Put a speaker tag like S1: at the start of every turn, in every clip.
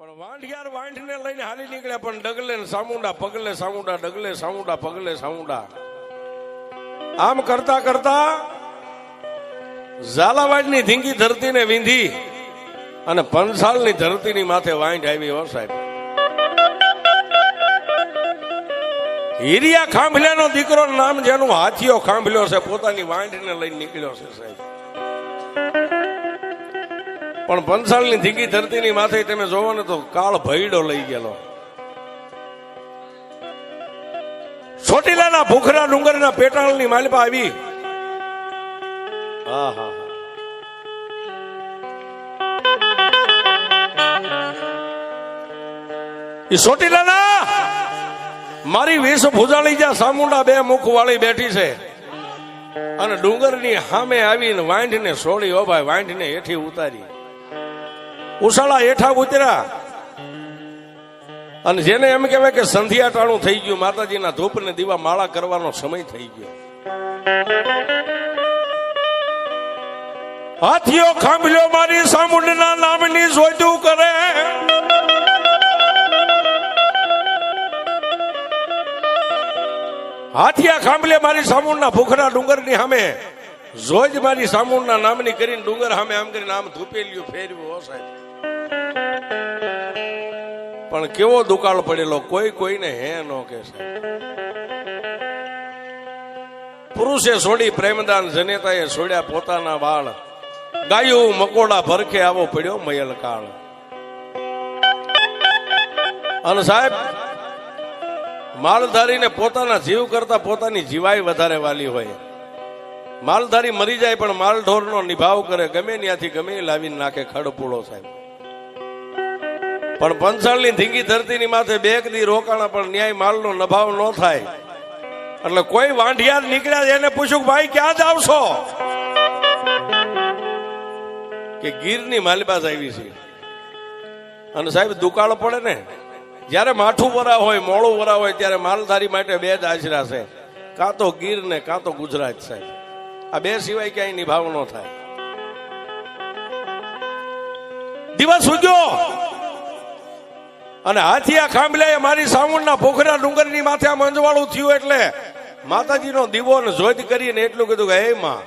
S1: પણ વાંઢિયાર વાંઢને લઈને હાલી નીકળ્યા પણ ડગલે સામુંડા, પગલે સામુંડા, ડગલે સામુંડા, પગલે સામુંડા. આમ કરતા કરતા ઝાલાવાડની ધીંગી ધરતીને વિંધી અને પંસાલની ધરતીની માથે વાંઢ આવી, હો સાહેબ. હીરિયા ખાંભલ્યાનો દીકરો નામ જેનું હાથીઓ ખાંભલ્યો છે, પોતાની વાંઢને લઈને નીકળ્યો છે, સાહેબ. પણ પંસાલની ધીંગી ધરતીની માથે તમે જોવો ને તો કાળ ભયડો લઈ ગયેલો. ચોટીલાના ભૂખરા ડુંગરના પેટાળની માલપા આવી. હા હા એ ચોટીલાના મારી વીસ ભૂજાળી જ્યાં સામુંડા બે મુખ વાળી બેઠી છે. અને ડુંગરની સામે આવીને વાંઢને સોળી ઓ ભાઈ, વાંઢને હેઠી ઉતારી. ઉસાળા હેઠા ઉતર્યા. અને જેને એમ કહેવાય કે સંધ્યા ટાણું થઈ ગયું, માતાજીના ધૂપ ને દીવા માળા કરવાનો સમય થઈ ગયો. હાથીઓ ખાંભલ્યો મારી સામુંડના નામની જોઈતું કરે. હાથિયા ખાંભલે મારી સામુંડના ભૂખના ડુંગરની સામે જોજ મારી સામુંડના નામની કરીને ડુંગર સામે આમ કરીને આમ ધૂપેલિયું ફેરવ્યું સાહેબ. પણ કેવો દુકાળ પડેલો, કોઈ કોઈને હે નો કે છે. પુરુષે છોડી પ્રેમદાન, જનેતાએ છોડ્યા પોતાના વાળ. ગાયું મકોડા ભરખે આવો પડ્યો મયલ કાળ. અને સાહેબ, માલધારીને પોતાના જીવ કરતા પોતાની જીવાય વધારે વાલી હોય. માલધારી મરી જાય પણ માલઢોરનો નિભાવ કરે, ગમે ત્યાંથી ગમે લાવીને નાખે ખડપૂળો સાહેબ. પણ પંચાળની ધીંગી ધરતીની માથે બે એક દી રોકાણા, પણ ન્યાય માલનો નભાવ ન થાય. એટલે કોઈ વાંઢિયા નીકળ્યા એને પૂછ્યું ભાઈ, ક્યાં જ આવશો? કે ગીરની માલિબાજ આવી છે. અને સાહેબ, દુકાળ પડે ને. જ્યારે માઠું વરા હોય મોડું વરા હોય, ત્યારે માલધારી માટે બે જ આશરા છે. કાં તો ગીર ને, કાં તો ગુજરાત, સાહેબ. આ બે સિવાય ક્યાંય નિભાવ ન થાય. દિવસ ઉગ્યો. અને હાથિયા ખાંભલે મારી સાવણના પોખરા ડુંગરની માથે આમ અંજવાળું થયું એટલે માતાજીનો દીવો ને જોત કરીને એટલું કીધું કે, હે માં,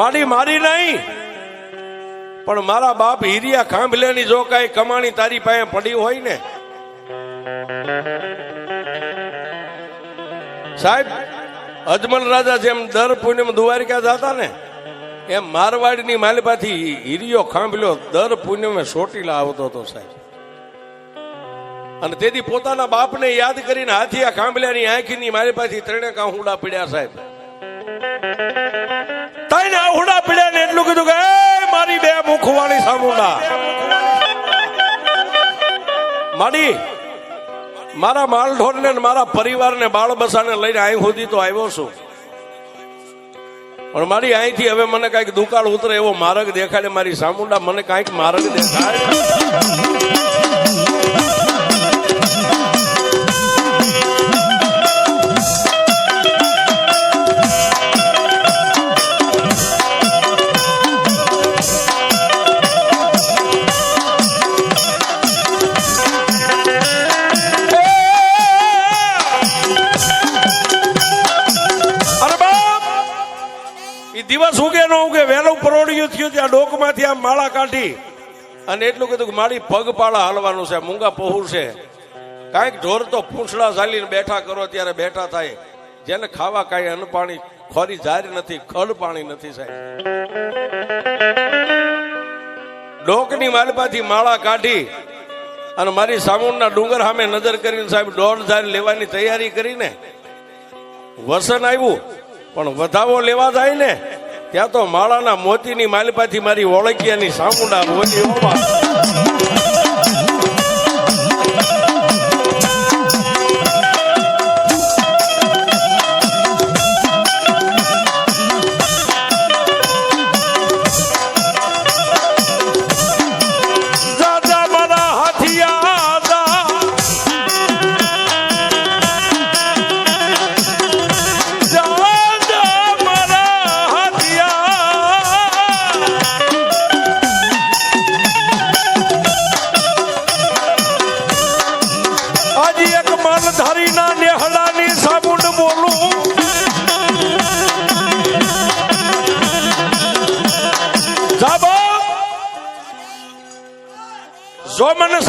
S1: મારી મારી નહીં, પણ મારા બાપ હિરિયા ખાંભલેની જો કઈ કમાણી તારી પાસે પડી હોય ને. સાહેબ, અજમલ રાજા જેમ દર પૂનમ દ્વારિકા જતા ને એમ મારવાડની માલિપાથી હિરિયો ખાંભલ્યો દર પુણ્યમે સોટીલા આવતો હતો સાહેબ. અને તેથી પોતાના બાપને યાદ કરીને હાથિયા ખાંભલ્યાની આંખીની મારી પાછી ત્રણે કાહુડા પીડ્યા સાહેબ. તઈને આહુડા પીડ્યા ને એટલું કીધું કે મારી બે મુખવાળી સામુડા. માડી, મારા માલઢોરને મારા પરિવારને બાળ બસાને લઈને અહીં સુધી તો આવ્યો છું. પણ મારી અહીંથી હવે મને કંઈક દુકાળ ઉતરે એવો માર્ગ દેખાડે, મારી સામુંડા મને કંઈક માર્ગ દેખાડે. દિવસ ઉગે ન ઉગે, વહેલું પરોડિયું થયું ત્યાં ડોકમાંથી આમ માળા કાઢી અને એટલું કીધું કે મારી પગપાળા હાલવાનું છે, મૂંગા પહોર છે. કાંઈક ઢોર તો પૂંછડા ચાલીને બેઠા કરો ત્યારે બેઠા થાય. જેને ખાવા કાંઈ અન્ન પાણી ખોરી જારી નથી, ખડ પાણી નથી સાહેબ. ડોકની માલપાથી માળા કાઢી અને મારી સામુંડના ડુંગર સામે નજર કરીને સાહેબ દોઢ હજાર લેવાની તૈયારી કરીને વસન આવ્યું પણ વધાવો લેવા જાય ને ત્યાં તો માળાના મોતીની માલિપાથી મારી ઓળખિયાની સામુંડા મોતી ઓવા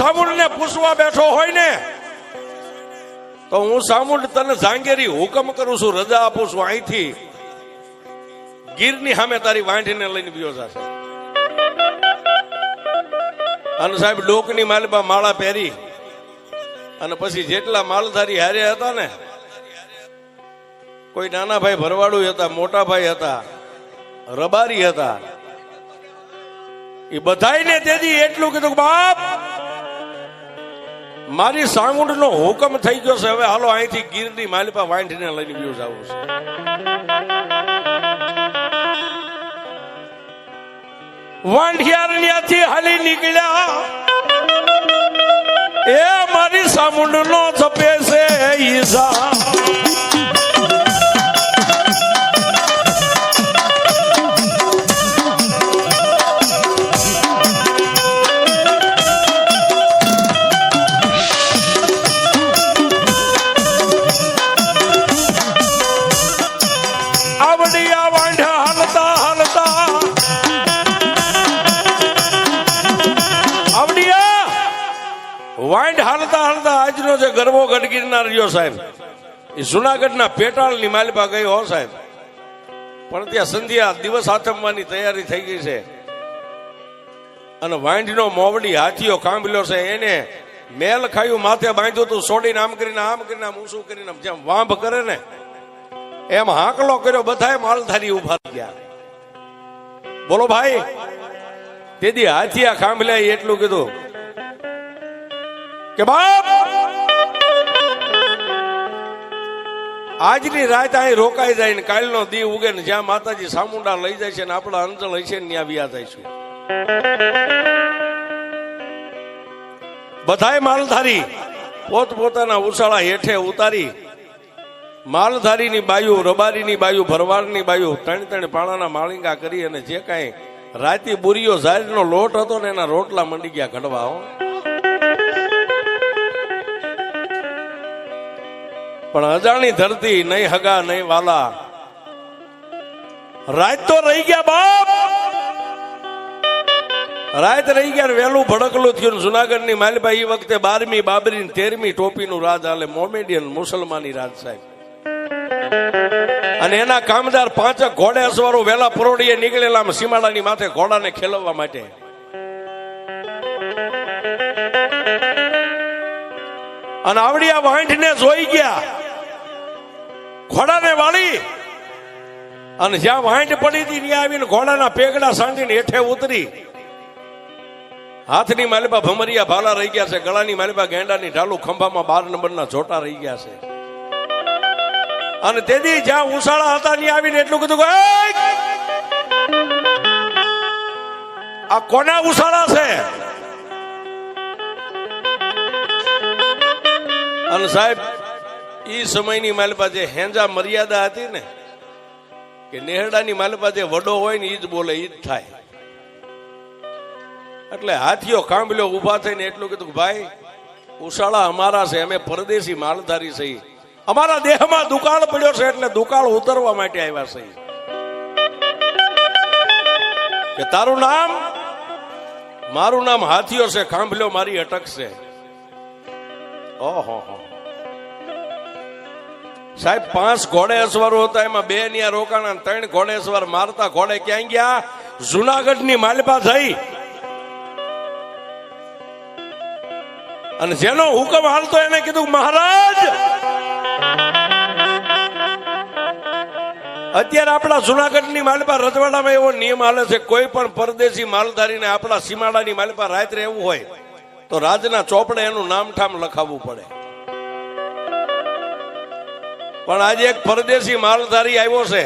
S1: સામુંડને પૂછવા બેઠો હોય ને, તો હું સામુંડ તને જાંગેરી હુકમ કરું છું, રજા આપું છું અહીંથી. ગીરની સામે તારી વાંઢીને લઈને બીજો જશે. અને સાહેબ, ડોકની માલમાં માળા પહેરી. અને પછી જેટલા માલધારી હારે હતા ને, કોઈ નાના ભાઈ ભરવાડું હતા, મોટા ભાઈ હતા, રબારી હતા. એ બધાયને તેથી એટલું કીધું બાપ મારી સામુંડ નો હુકમ થઈ ગયો છે. હવે હાલો અહીંથી ગીરની માલિપા વાંઢીને લઈને ગયો જવું છે. વાંઢિયાર ત્યાંથી હાલી નીકળ્યા. એ મારી સામુંડ નો જપે છે ઈસા આજનો ગઢગીરના રહ્યો સાહેબ. એ જુનાગઢના પેટાળની માલિપા ગઈ હો સાહેબ. પણ ત્યાં સંધ્યા દિવસ આથમવાની તૈયારી થઈ ગઈ છે. અને વાંઢનો મોવડી હાથીઓ કાંબલ્યો છે, એને મેલ ખાયું, માથે બાંધ્યું તું છોડીને આમ કરીને આમ કરીને, આમ ઊંચું કરીને જેમ વાંભ કરે ને, એમ હાંકલો કર્યો, બધાય માલધારી ઊભા ગયા. બોલો ભાઈ, તેથી હાથીયા ખાંભલ્યા એટલું કીધું કે, બાપ આજની રાત અહીં રોકાઈ જાય ને કાલનો દી ઉગે ને જ્યાં માતાજી સામુંડા લઈ જાય છે ને આપણા અંચળ હશે ને ત્યાં વ્યા જઈશું બધાય માલધારી પોત પોતાના ઉછાળા હેઠે ઉતારી. માલધારીની બાયુ, રબારીની બાયુ, ભરવાડની બાયુ, ત્રણ ત્રણ પાણાના માળીંગા કરી અને જે કાંઈ રાતી બુરીઓ ઝારીનો લોટ હતો ને એના રોટલા મંડી ગયા ઘડવા પણ અજાણી ધરતી નહીં હગા નહીં વાલા. રાત તો રહી ગયા બાપ. રાત રહી ગયા વહેલું ભડકલું થયું જુનાગઢની માલભાઈ એ વખતે બારમી બાબરી ને તેરમી ટોપીનું રાજ હાલે મોમેડિયન મુસલમાની રાજ સાહેબ. અને એના કામદાર પાંચક ઘોડે અસવારો વેલા પરોડીએ નીકળેલા સીમાડાની માથે ઘોડાને ખેલવવા માટે. અને આવડિયા વાંઢને જોઈ ગયા. ઘોડાને વાળી અને જ્યાં વાંઢ પડી હતી, ત્યાં આવીને ઘોડાના પેગડા સાંડીને હેઠે ઉતરી. હાથની માલિબા ભમરિયા ભાલા રહી ગયા છે, ગળાની માલિબા ગેંડાની ઢાલુ ખંભામાં બાર નંબરના જોટા રહી ગયા છે. અને તેથી જ્યાં ઉસાળા હતા, ત્યાં આવીને એટલું કીધું આ કોના ઉસાળા છે? અને સાહેબ ઈ સમયની માલપા જે હેંજા મર્યાદા હતી ને, કે નેહડાની માલપા જે વડો હોય ને એ જ બોલે એ જ થાય. એટલે હાથીઓ કાંબલ્યો ઊભા થઈને એટલું કીધું ભાઈ ઉશાળા અમારા છે, અમે પરદેશી માલધારી છીએ અમારા દેહમાં દુકાળ પડ્યો છે એટલે દુકાળ ઉતરવા માટે આવ્યા છે કે તારું નામ? મારું નામ હાથીઓ છે કાંભલ્યો મારી અટક છે. ઓહો, હો. સાહેબ, પાંચ ઘોડે અસવારો હતા, એમાં બે ની રોકાણા ત્રણ ઘોડે અસવાર મારતા ઘોડે ક્યાં ગયા? જુનાગઢની માલપા થઈ. અને જેનો હુકમ હાલતો એને કીધું, મહારાજ! અત્યારે આપણા જુનાગઢની માલપા રજવાડામાં એવો નિયમ હાલે છે, કોઈ પણ પરદેશી માલધારીને આપણા સીમાડાની માલપા રાત્રે એવું હોય, તો રાજના ચોપડે એનું નામઠામ લખાવવું પડે. પણ આજે એક પરદેશી માલધારી આવ્યો છે.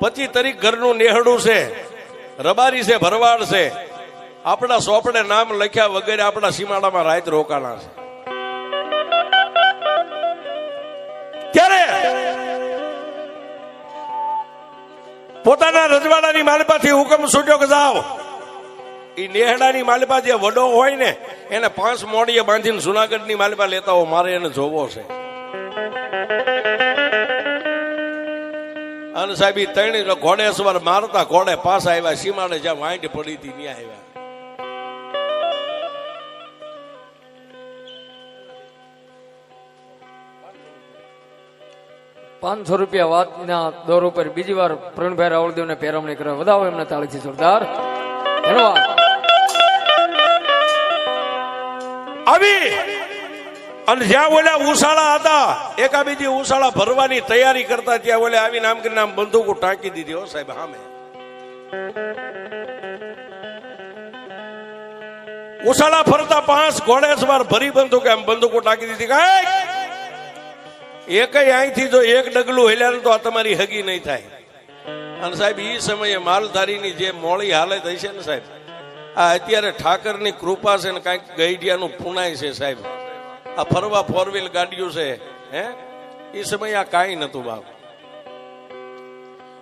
S1: પચી તરીક ઘરનું નેહડું છે, રબારી છે, ભરવાડ છે. આપણા સોપડે નામ લખ્યા વગેરે આપણા સીમાડામાં રાત રોકાણા છે. ત્યારે પોતાના રજવાડાની માલિપાથી હુકમ છૂટ્યો કે જાઓ. એ નેહડાની માલિપા જે વડો હોય ને, એને પાંચ મોડીએ બાંધીને જુનાગઢની માલિપા લેતા હો મારે એને જોવો છે. અને સાહેબ ત્રણ ઘોડે સવાર મારતા ઘોડે પાસ આવ્યા સીમાને જ્યાં વાંટ પડી હતી ત્યાં આવ્યા.
S2: પાંચસો રૂપિયા વાતના દોર ઉપર બીજી વાર પ્રવીણભાઈ રાવળદેવને પેરમણી કરવા વધાવો એમને તાળીથી જોરદાર. ધન્યવાદ.
S1: આવી! અને જ્યાં ઓલા ઉસાળા હતા એકા બીજી ઉસાળા ભરવાની તૈયારી કરતા ત્યાં ઓલે આવી નામ કરીને આમ બંદૂકો ટાંકી દીધી, હો સાહેબ સામે ઉસાળા ફરતા પાંચ ઘોડે સવાર ભરી બંદૂકે આમ બંદૂકો ટાંકી દીધી કાંઈ એકય અહીંથી જો એક ડગલું હેલ્યા તો આ તમારી હગી નહીં થાય. અને સાહેબ એ સમયે માલધારીની જે મોળી હાલત હશે ને સાહેબ, આ અત્યારે ઠાકરની કૃપા છે ને કાંઈક ગઈઢિયાનું પુણાય છે સાહેબ. આ ફરવા ફોર વ્હીલ ગાડીઓ છે, હે? એ સમય આ કાંઈ નતું બાપ.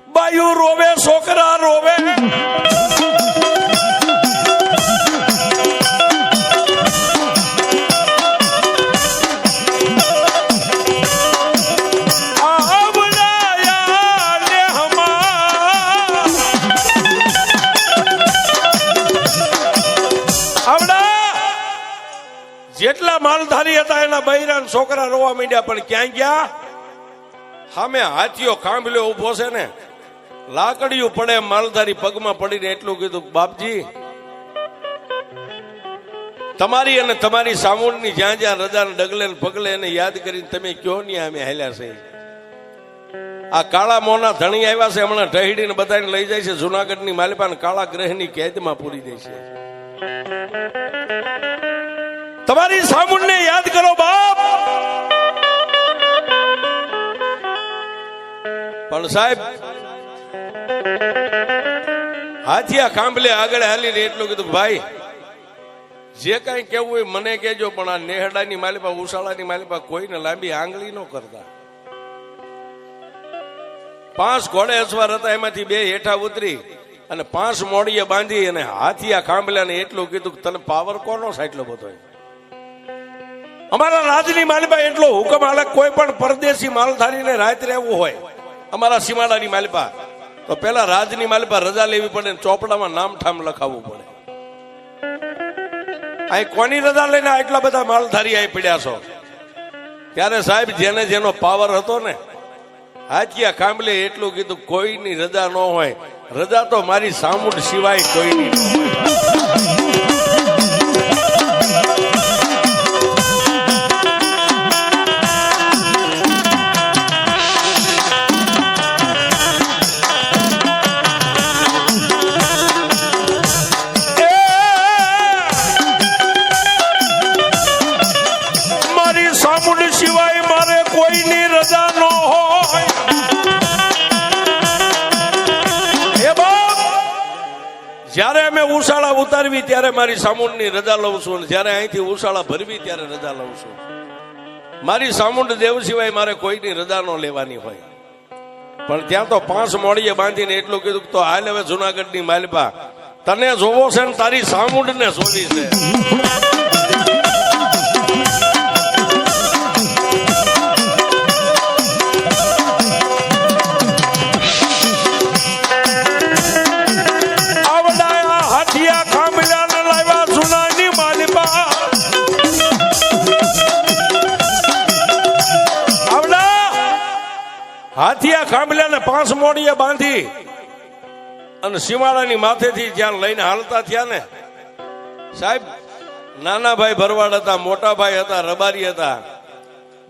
S1: બાયુ રોવે, છોકરા રોવે. ને છોકરા રોવા માંડ્યા, પણ ક્યાં ગયા? સામે હાથીઓ ખાંભલ્યો ઊભો છે ને. લાકડીયું પડે માલધારી પગમાં પડીને એટલું કીધું, બાપજી, તમારી અને તમારી સામુંડની જ્યાં જ્યાં રજા ડગલે ને પગલે એને યાદ કરીને તમે કયો નહીં અમે હાલ્યા છે? આ કાળા મોના ધણી આવ્યા છે, હમણાં ઢહીડીને બધાને લઈ જાય છે, જુનાગઢની માલિપાન કાળા ગ્રહની કેદમાં પૂરી દે છે. તમારી સામુંડને યાદ કરો બાપ. પણ સાહેબ, હાથિયા ખાંભલે આગળ હાલીને એટલું કીધું ભાઈ, જે કઈ કેવું હોય મને કેજો પણ આ નેહડાની માલિપા ઉશાળાની માલિપા કોઈને લાંબી આંગળી ન કરતા. પાંચ ઘોડે અસવાર હતા, એમાંથી બે હેઠા ઉતરી અને પાંચ મોડીએ બાંધી અને હાથિયા ખાંભલાને એટલું કીધું તને પાવર કોનો સાટલો બધો? અમારા રાજની માલિપા એટલો હુકમ આલે કોઈ પણ પરદેશી માલધારીને રાત રહેવું હોય, અમારા સીમાડાની માલિપા તો પેલા રાજની માલિપા રજા લેવી પડે ચોપડામાં નામ ઠામ લખાવવું પડે. અહીં કોની રજા લઈને આટલા બધા માલધારી આવી પડ્યા છો? ત્યારે સાહેબ, જેને જેનો પાવર હતો ને હાથિયા કાંબલે એટલું કીધું, કોઈની રજા ન હોય. રજા તો મારી સામુંડ સિવાય કોઈની જ્યારે અમે ઉશાળા ઉતારવી, ત્યારે મારી સામુંડની રજા લઉં છું અને જ્યારે અહીંથી ઉશાળા ભરવી, ત્યારે રજા લઉં છું. મારી સામુંડ દેવ સિવાય મારે કોઈની રજા ન લેવાની હોય. પણ ત્યાં તો પાંચ મોડીએ બાંધીને એટલું કીધું તો હાલ હવે જુનાગઢની માલપા. તને જોવો છે ને તારી સામુંડને જોવી છે. પાંચ મોડીએ બાંધી અને સીમાડાની માથેથી જ્યાં લઈને હાલતા થયા ને, સાહેબ નાના ભાઈ ભરવાડ હતા મોટા ભાઈ હતા, રબારી હતા.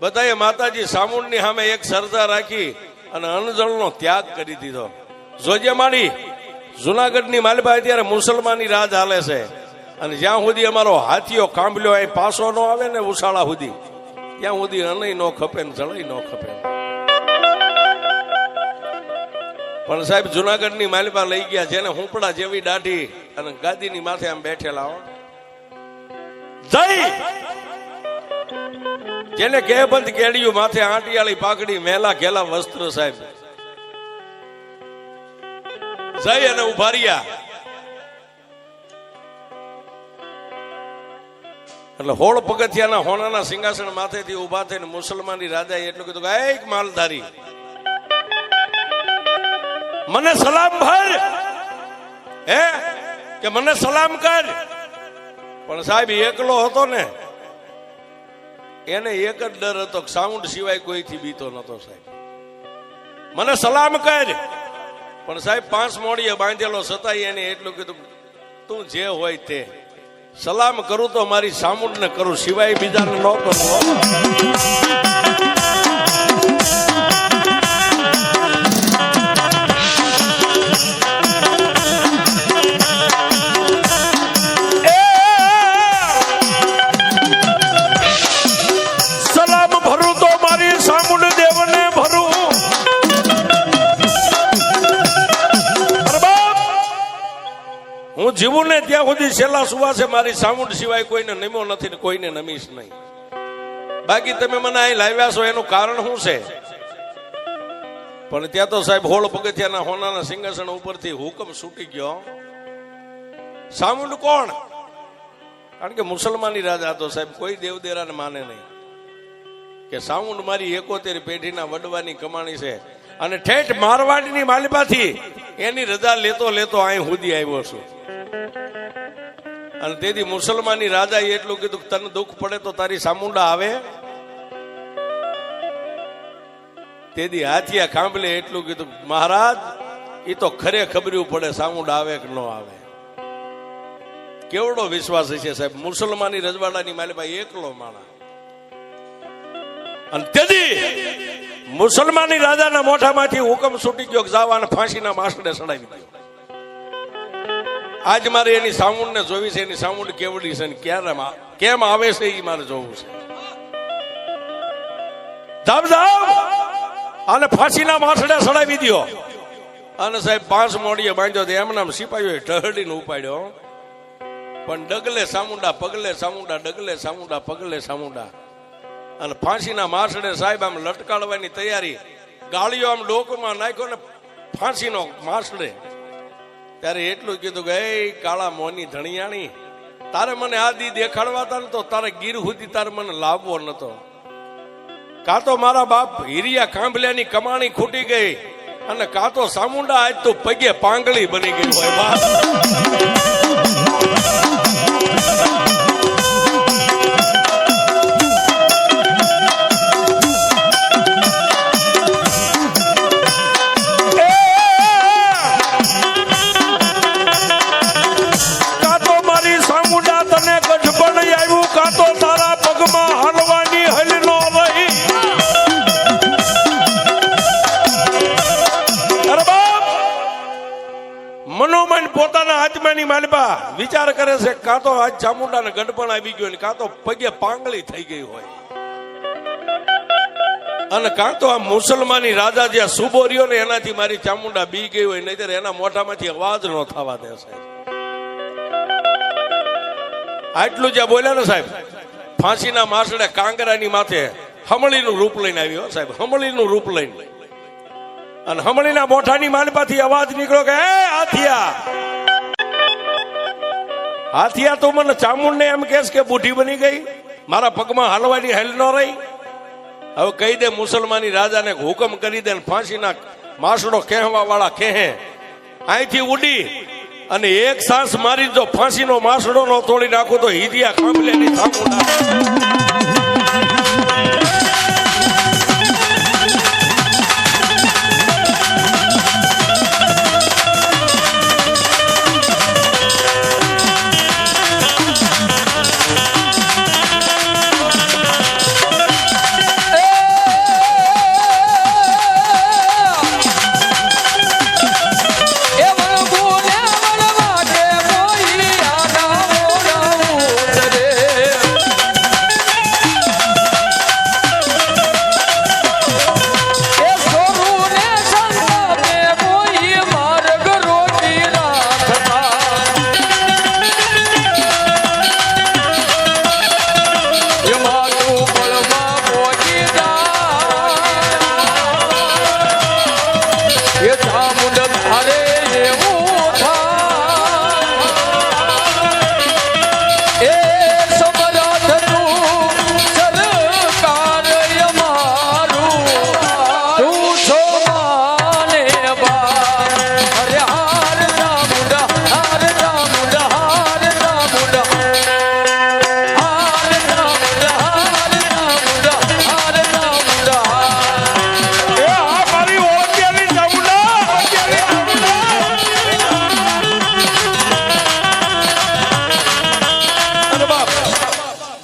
S1: બધાએ માતાજી સામુંડની સામે એક સરદાર રાખી અને અનજળનો ત્યાગ કરી દીધો. જોજે માડી, જુનાગઢની માલિબા અત્યારે મુસલમાની રાજ હાલે છે. અને જ્યાં સુધી અમારો હાથીઓ કાંબલ્યો અહીં પાસો ન આવે ને ઉશાળા સુધી, ત્યાં સુધી અનય નો ખપે ને જળય નો ખપે. પણ સાહેબ, જુનાગઢની માલિબા લઈ ગયા જેને હુંપડા જેવી દાઢી અને ગાદીની માથે આમ બેઠેલા જય! જેને કેબંધ કેડિયું માથે આંટિયાળી પાકડી મેલા ઘેલા વસ્ત્ર સાહેબ. જય અને ઊભા રહ્યા. એટલે હોળ પગથિયાના હોનાના સિંહાસન માથેથી ઊભા થઈને મુસલમાની રાજાએ એટલું કીધું કે એક માલધારી. મને સલામ ભર. હે? કે મને સલામ કર. પણ સાહેબ એકલો હતો ને, એને એક જ ડર હતો સાઉન્ડ સિવાય કોઈથી બીતો નતો સાહેબ. મને સલામ કર. પણ સાહેબ, પાંચ મોડીએ બાંધેલો સતાઈ એને એટલું કીધું, તું જે હોય તે. સલામ કરું તો મારી સામુંડ ને કરું, સિવાય બીજાને ન કરું. જીવું ને ત્યાં સુધી છેલ્લા સુવાસે મારી સાઉન્ડ સિવાય કોઈને નમ્યો નથી ને કોઈને નમીશ નહીં. બાકી તમે મને અહીં લાવ્યા છો, એનું કારણ શું છે? પણ ત્યાં તો સાહેબ હોળ પગથિયાના હોનાના સિંહાસન ઉપરથી હુકમ છૂટી ગયો. સામુંડ કોણ? કારણ કે મુસલમાની રાજા હતો સાહેબ કોઈ દેવદેરાને માને નહીં. કે સાઉન્ડ મારી એકોતેર પેઢીના વડવાની કમાણી છે. અને ઠેઠ મારવાડીની માલિપાથી એની રજા લેતો લેતો અહીં સુધી આવ્યો છું. અને તેથી મુસલમાની રાજા એટલું કીધું તને દુઃખ પડે તો તારી સામુંડા આવે. તેથી હાથિયા ખાંભલે એટલું કીધું મહારાજ એ તો ખરે ખબર્યું પડે સામુંડા આવે કે ન આવે. કેવડો વિશ્વાસ છે સાહેબ? મુસલમાની રજવાડાની ભાઈ એકલો માણા અને તેથી મુસલમાની રાજાના મોઢામાંથી હુકમ છૂટી ગયો જવા અને ફાંસીના માસડે સડાવી દો. આજ મારે એની સાઉન્ડ ને જોવી છે, એની સાઉન્ડ કેવડી છે ક્યારે કેમ આવે છે એ મારે જોવું છે. આને ફાંસીના માસડે સડાવી દો અને સાહેબ, પાંચ મોડીએ બાંધ્યો તો એમ નામ સિપાહીઓએ ટહડીને ઉપાડ્યો. પણ ડગલે સામુંડા, પગલે સામુંડા, ડગલે સામુંડા, પગલે સામુંડા. અને ફાંસીના માસડે સાહેબ આમ લટકાડવાની તૈયારી. ગાળીઓ આમ ડોકમાં નાખ્યો ને ફાંસીનો માસડે ત્યારે એટલું કીધું કે, એ કાળા મોની ધણિયાણી, તારે મને આ દી દેખાડવા તા ને તો તારે ગીર સુધી તારે મને લાવવો નતો. કાં તો મારા બાપ હિરિયા કાંભલ્યાની કમાણી ખૂટી ગઈ અને કાં તો સામુંડા આજ તો પગે પાંગળી બની ગઈ હોય. બાપ વિચાર કરે છે, કાં તો આજ ચામુંડાને ગઢપણ આવી ગયો ને કાં તો પગે પાંગળી થઈ ગઈ હોય. અને કાં તો આ મુસલમાની રાજા જે સુબો રહ્યો ને એનાથી મારી ચામુંડા બી ગઈ હોય નહીં એના મોઢામાંથી અવાજ ન થવા દે આટલું જ્યાં બોલ્યા ને સાહેબ, ફાંસીના માસડે કાંગરાની માથે હમળીનું રૂપ લઈને આવ્યો સાહેબ, હમળીનું રૂપ લઈને. અને હમળીના મોઢાની માનપાથી અવાજ નીકળ્યો કે હે હાથિયા હાથિયા તો મને ચામુંડ ને એમ કેસ કે બુઢી બની ગઈ. મારા પગમાં હાલવાની હેલ ન રહી. હવે કહી દે મુસલમાની રાજાને હુકમ કરી દે ફાંસીના માસડો કહેવા વાળા કહે અહીંથી ઉડી અને એક સાસ મારી જો ફાંસીનો માસડો નો તોડી નાખું તો હિરિયા ખાંભલેની થામુંડા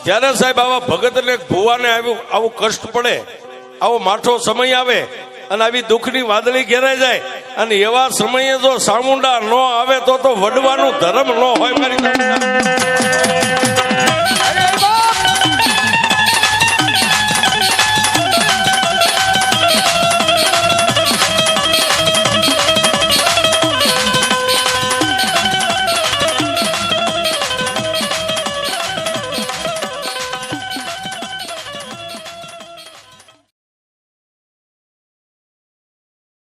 S1: જ્યારે સાહેબ, આવા ભગતને ભુવાને આવ્યું, આવું કષ્ટ પડે, આવો માઠો સમય આવે અને આવી દુઃખની વાદળી ઘેરાઈ જાય. અને એવા સમયે જો સામુંડા ન આવે તો તો વડવાનું ધર્મ ન હોય મારી